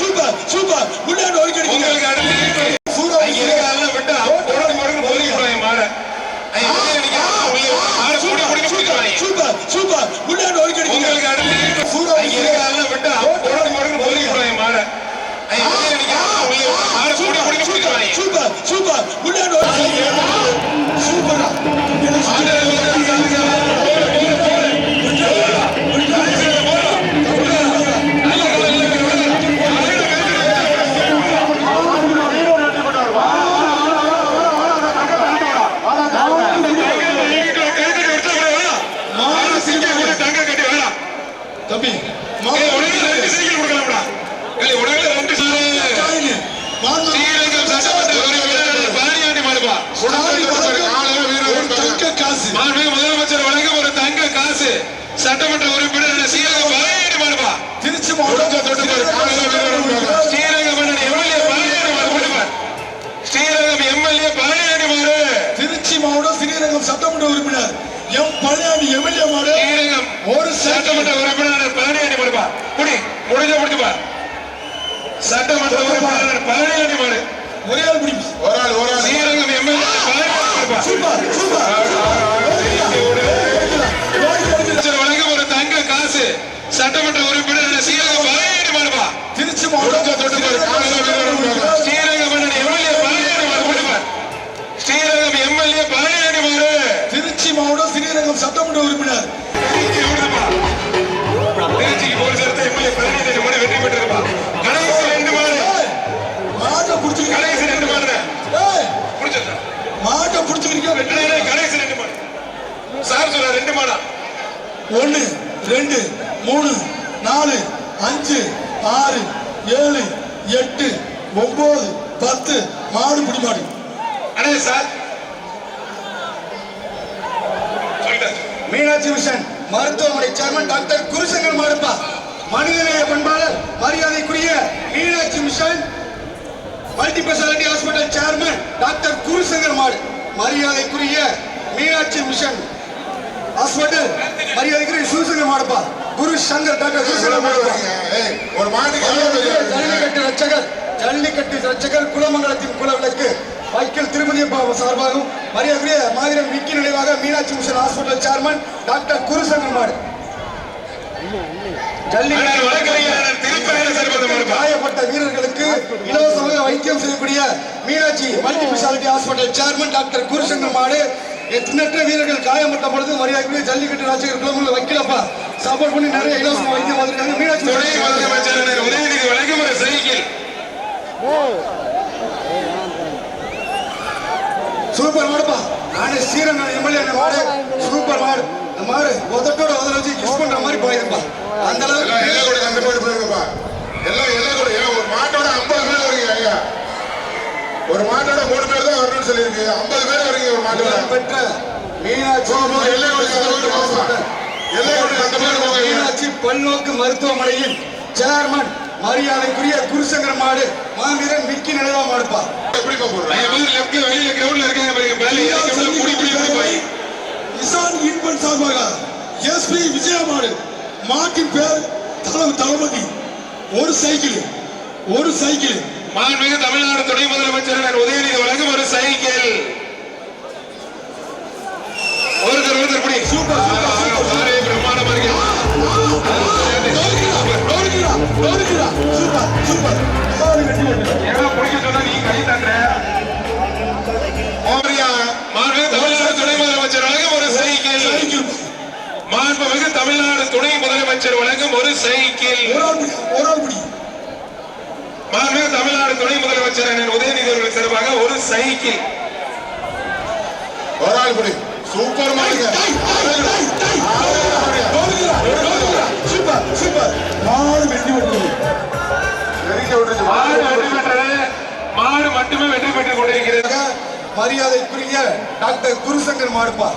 Super super முன்னாடி ஒதுக்கி உங்களுக்கு அடுத்து ஐயா, இதெல்லாம் விட்டா உடனே உடனே ஒதுக்கி விடுவாங்க மாடை. ஐயா, வெளியே நிக்கிறவங்க உள்ளே மாடை கூடி கூடி பிடிச்சிருவாங்க. சூப்பர் சூப்பர் முன்னாடி ஒதுக்கி உங்களுக்கு அடுத்து ஐயா, இதெல்லாம் விட்டா உடனே உடனே ஒதுக்கி விடுவாங்க மாடை. ஐயா, வெளியே நிக்கிறவங்க உள்ளே மாடை கூடி கூடி பிடிச்சிருவாங்க. சூப்பர் சூப்பர் முன்னாடி சூப்பரா மாடை கைத்தட்டி விட்டுற கூட வேணாம். மாடை சிங்கம் கூட தங்க கட்டி வேணாம். தம்பி ஏய், உடனே ரெண்டு சைக்கிள் கொடுக்கலாம்டா. ஏய், உடனே ரெண்டு சைக்கிள். ஸ்ரீரங்கம் சட்டமன்ற உறுப்பினர் பாரியாண்டி மாடுபா. தங்க காசு மாண்புமிகு முதலமைச்சர் வழங்கும் ஒரு தங்க காசு சட்டமன்ற உறுப்பினர் ஸ்ரீரங்கம் பாரியாண்டி மாடுபா. திருச்சி மாவட்டம் ஸ்ரீரங்கம் மன்னன் எம்எல்ஏ பாரியாண்டி மாடு கொடுப்பார். ஸ்ரீரங்கம் எம்எல்ஏ பாரியாண்டி மாடு திருச்சி மாவட்டம் ஸ்ரீரங்கம் சட்டமன்ற உறுப்பினர் எம் பழனியாண்டி எம்எல்ஏ மாடு ஒரு சட்டமன்ற உறுப்பினர் பாரியாண்டி மாடுபா. குடி முடிஞ்ச முடிச்சுப்பா சட்டமன்ற உறுப்பினர் பாரியாண்டி மாடு. ஒரே ஆள் பிடி ஸ்ரீரங்கம் எம்எல்ஏ பதினெட்டு மாடு வெற்றி பெற்றிருப்பா. கடைசி ரெண்டு மாடு. பிடிச்சிருக்க கடைசி ரெண்டு மாடு மாட்டை அண்ணே, அண்ணே, கடைசி ரெண்டு மாடு. சார் சொல்ற ரெண்டு மாடா. ஒன்னு ரெண்டு மூணு நாலு அஞ்சு ஆறு ஏழு எட்டு ஒன்பது பத்து மாடு பிடி மாடு சார். மீனாட்சி மிஷன் மருத்துவமனை சேர்மன் டாக்டர் குருசங்கர் மாடுப்பா. மனிதநேய பண்பாளர் மரியாதைக்குரிய Meenakshi Mission multi speciality hospital chairman doctor Gurushankar மாடு. மரியாதைக்குரிய மீனாட்சி மிஷன் ஹாஸ்பிட்டல் மரியாதைக்குரிய சிவசங்கர் மாடுப்பா. குரு சங்கர் டாக்டர் குருசங்கர் மாடுப்பா. ஒரு மாட்டுக்கு ஜல்லிக்கட்டு ரட்சகர் ஜல்லிக்கட்டு ரட்சகர் குலமங்கலத்தின் குலவிளக்கு. வைக்கல் திருமதி அப்பா சார்பாகவும் மரியாதைக்குரிய மாதிரம் விக்கி நினைவாக Meenakshi Mission hospital chairman doctor Gurushankar மாடு. அண்ணே, வழக்கறிஞர் திருப்பதியில சிறப்பு மாடுபா காயப்பட்ட வீரர்களுக்கு இலவசமாக வைத்தியம் செய்யக்கூடிய Meenakshi multi speciality hospital chairman doctor Gurushankar மாடு. எண்ணற்ற வீரர்கள் காயப்பட்ட பொழுது மரியாதைக்குரிய ஜல்லிக்கட்டு ராஜகர் குலமுள்ள வைக்கலப்பா சப்போர்ட் பண்ணி நிறைய இலவச வைத்தியம் வந்திருக்காங்க. மீனாட்சி உதயநிதி வழங்கும் ஒரு சூப்பர் மாடுப்பா நானே ஸ்ரீரங்கம் எம்எல்ஏ மாடு சூப்பர் மாடு இந்த மாடு உதட்டோட உதல வச்சு கிஸ் பண்ற மாதிரி போயிருப்பா அந்த எல்லாம் எல்லாம் அளவுக்கு கூட அந்த மாதிரி போயிருக்கப்பா எல்லாம் எல்லாம் கூட ஒரு மாட்டோட ஐம்பது பேர் வரீங்க ஐயா? ஒரு மாட்டோட மூணு பேர் தான் வரணும்னு சொல்லியிருக்கு. ஐம்பது பேர் வரீங்க ஒரு மாட்டோட. பெற்ற மீனாட்சி போ, போ, எல்லை கொடுத்து அந்த மாதிரி போங்கப்பா. எல்லை கொடுத்து அந்த மாதிரி ஐயா. மீனாட்சி பல்நோக்கு மருத்துவமனையின் சேர்மன் மரியாதைக்குரிய குருசங்கர் மாடு மாவீரன் விக்கி நினைவா மாடுப்பா. முதல்ல லெஃப்ட்ல வெளியில கிரவுண்ட்ல இருக்காங்க இசான் இன்பன் சார்பாக எஸ்பி விஜயமாடு மாட்டின் பேர் தள தளபதி. ஒரு சைக்கிள் ஒரு சைக்கிள். மாண்புமிகு தமிழ்நாடு துணை முதலமைச்சர் உதயநிதி வழங்கும் ஒரு சைக்கிள். ஒருத்தர் ஒருத்தர் சூப்பர், சூப்பர், மாண்புமிகு தமிழ்நாடு துணை முதலமைச்சர் வழங்கும் ஒரு சைக்கிள் சைக்கிள் மாண்புமிகு தமிழ்நாடு துணை முதலமைச்சர் வழங்கும் ஒரு சைக்கிள் ஒரு தமிழ்நாடு துணை முதலமைச்சர் அண்ணன் உதயநிதி அவர்கள் சார்பாக ஒரு சைக்கிள் ஒரு ஆள் படி சூப்பர் மாடுங்க சூப்பர் சூப்பர் மாடு வெட்டி போட்டு மாடு வெற்றி பெற்றது மாடு மட்டுமே வெற்றி பெற்றுக் கொண்டிருக்கிறது. மரியாதைக்குரிய டாக்டர் குருசங்கர் மாடுப்பா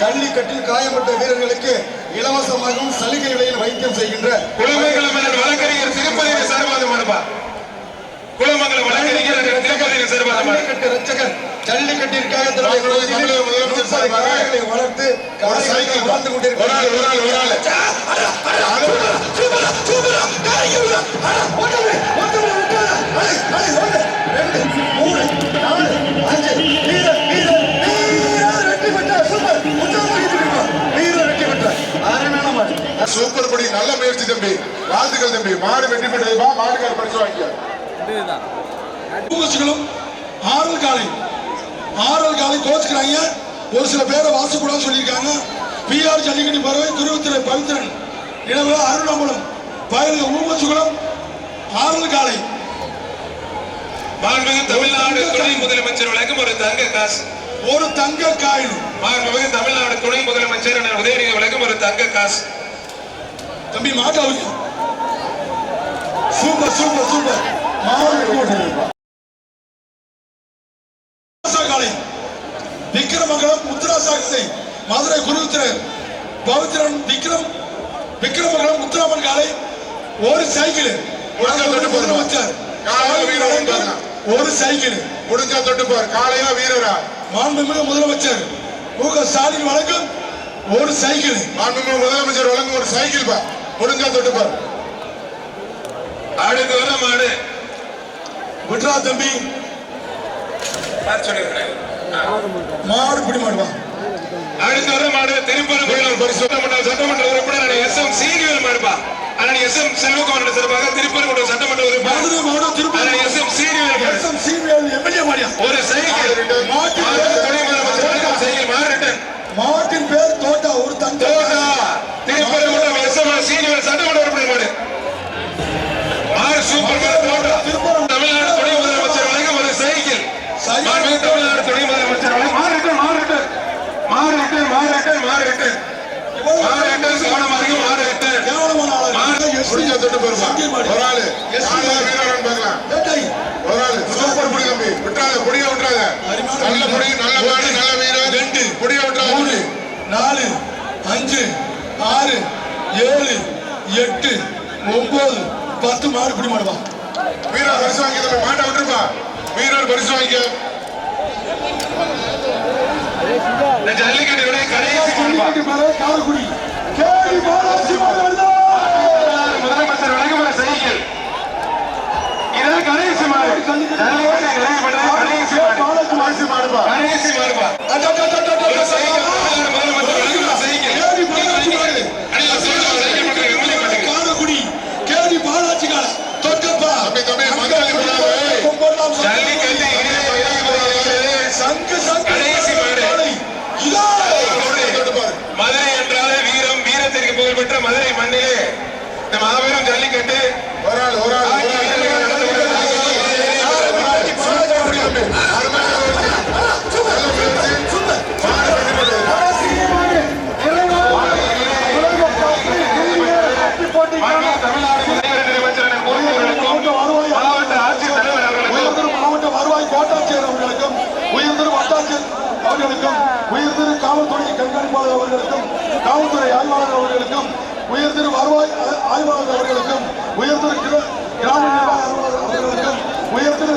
ஜல்லிக்கட்டில் காயப்பட்ட வீரர்களுக்கு இலவசமாகவும் சலுகை விலையில் வைத்தியம் செய்கின்ற குலமங்கலம் வழக்கறிஞர் திருப்பதியின் சார்பாக மனுப்பா குலமங்கலம் வழக்கறிஞர் திருப்பதியின் சார்பாக ஜல்லிக்கட்டிற்காக முப்பது கடாய்களை வளர்த்து கடைசாய்க்கு வாழ்ந்து கொண்டிருக்கிறார். ஒரு ஆள் ஒரு ஆள் சூப்பர் படி நல்ல முயற்சி தம்பி. வாழ்த்துக்கள் தம்பி. மாடு வெற்றி பெற்றதுமா மாடுகள் படிச்சு வாங்கிக்களும் ஆறல் காலை ஆறல் காலை தோச்சுக்கிறாங்க ஒரு சில பேரை வாசக்கூடாது சொல்லியிருக்காங்க. பிஆர் ஜல்லிக்கட்டு பறவை குருவத்திரை பவித்திரன் நிலவு அருணாமலம் பயலுக்கு ஊமச்சுகுளம் ஆறல் காலை. தமிழ்நாடு துணை முதலமைச்சர் வழங்கும் ஒரு தங்க காசு. ஒரு தங்க காயின் மாண்புமிகு தமிழ்நாடு துணை முதலமைச்சர் உதயநிதி வழங்கும் ஒரு தங்க காசு. தம்பி மாட்டாவுங்க சூப்பர் சூப்பர் சூப்பர். மாவட்ட காலை விக்ரமங்கலம் முத்துராசா காலை மதுரை குருத்திரர் பவித்ரன் விக்ரம் விக்ரமங்கலம் முத்துராமன் காலை ஒரு சைக்கிள். காலையில பார்க்கலாம். ஒரு சைக்கிள். முடிஞ்சா தொட்டு பார் காளையா வீரரா? மாண்புமிகு முதலமைச்சர் மு க ஸ்டாலின் வழங்கும் ஒரு சைக்கிள். மாண்புமிகு முதலமைச்சர் வழங்கும் ஒரு சைக்கிள் பா. முடிஞ்சா தொட்டு பார் அடுத்து வர மாடு. விட்ரா தம்பி. பார்த்து சொல்லியிருக்கிறேன் மாடு பிடி மாடுவா அடுத்து வர மாடு திருப்பரங்குன்றம் சட்டமன்ற சட்டமன்ற உறுப்பினர் எஸ் எம் அண்ணன் எஸ் எம் செல்வகுமார் திருப்பரங்குன்றம் சட்டமன்ற உறுப்பினர். எஸ் எம் சீனியல் மாடு. எஸ்எம் சிபிஎல் எம்எல்ஏ மாடியா? ஒரு சைக்கிள் துணை முதலமைச்சர் சைக்கிள் மாறு ரிட்டன். மாவட்டின் பேர் தோட்டா ஒரு தங்க தோட்டா. திருப்பரங்குன்றம் எஸ் எம் சீனியர் சட்டமன்ற உறுப்பினர் மாடு. சூப்பர் மாடு தோட்டா திருப்பரம் தமிழ்நாடு துணை முதலமைச்சர் வழங்கும் ஒரு சைக்கிள் சைக்கிள். மாண்புமிகு தமிழ்நாடு துணை முதலமைச்சர் வழங்கும் மாறு ரிட்டன் மாறு ரிட்டன் மாறு ரிட்டன் மாறு ரிட்டன் மாறு ரிட்டன் மாறு ரிட்டன் கவனமாக இருக்கும், மாறு ரிட்டன் கேவலமான ஆளா மாடு முடிஞ்சா தொட்டு மாடு. ஒரு ஆளு. வீரரான்னு பார்க்கலாம். ஒரு ஆளு. சூப்பர் புடி தம்பி. விட்டுறாத புடிய அருமையான நல்ல புடி நல்ல மாடு நல்ல வீரர். ரெண்டு, புடிய விட்டுறாத. மூணு நாலு அஞ்சு ஆறு ஏழு எட்டு ஒன்பது பத்து மாடு பிடி மாடுவா வீரர் பரிசு வாங்கி தம்பி. மாட்டை விட்டுருப்பா. வீரர் பரிசு வாங்கிக்க. இந்த ஜல்லிக்கட்டுடைய கடைசி மாடுப்பா காலக்குடி கேடி பாலாஜி மாடு வருதா? முதலமைச்சர் வழங்கும் ஒரு சைக்கிள் இதான் கடைசி மாடு ஜல்லிக்கட்டு நிறைவு பண்றது கடைசி மாடு பாலாஜி மாடு மாடுவா கடைசி மாடுப்பா ஒரு சைக்கிள் தமிழ்நாடு முதலமைச்சர் வழங்கும் ஒரு சைக்கிள் கேடி பாலாஜி மாடு அணில சொல்லுங்க சைக்கிள் மட்டும் எம்எல்ஏ மட்டும் காலக்குடி கேடி பாலாஜி கால தொட்டப்பா தம்பி, தம்பி, மஞ்சள் போடாத, ஏய். கொம்பொல்லாம் ஜல்லிக்கட்டு இறுதி இறுதி சங்கு சங்கு கடைசி மாடு. காளை. இதோ தொட்டு பாரு மதுரை என்றாலே வீரம் வீரத்திற்கு புகழ்பெற்ற மதுரை மண்ணிலே இந்த மாபெரும் ஜல்லிக்கட்டு ஒரு ஆள் ஒரு ஆள் ஒரு ஆள் நடந்து வருகிறது. புடி தம்பி அருமையான முயற்சி. நல்ல முயற்சி. மாடு வெற்றி பெற்றது. மாண்புமிகு தமிழ்நாடு முதல்வர் முதலமைச்சர் பொறுப்பவர்களுக்கும் மாவட்ட ஆட்சித்தலைவர் அவர்களுக்கும் உயர்திரு மாவட்ட வருவாய் கோட்டாட்சியர் அவர்களுக்கும் உயர்திரு வட்டாட்சியர் அவர்களுக்கும் உயர்திரு காவல்துறை கண்காணிப்பாளர் அவர்களுக்கும் காவல்துறை ஆய்வாளர் அவர்களுக்கும் உயர்திரு வருவாய் ஆய்வாளர் அவர்களுக்கும் உயர்திரு கிராம நிர்வாக அலுவலர் அவர்களுக்கும் உயர்திரு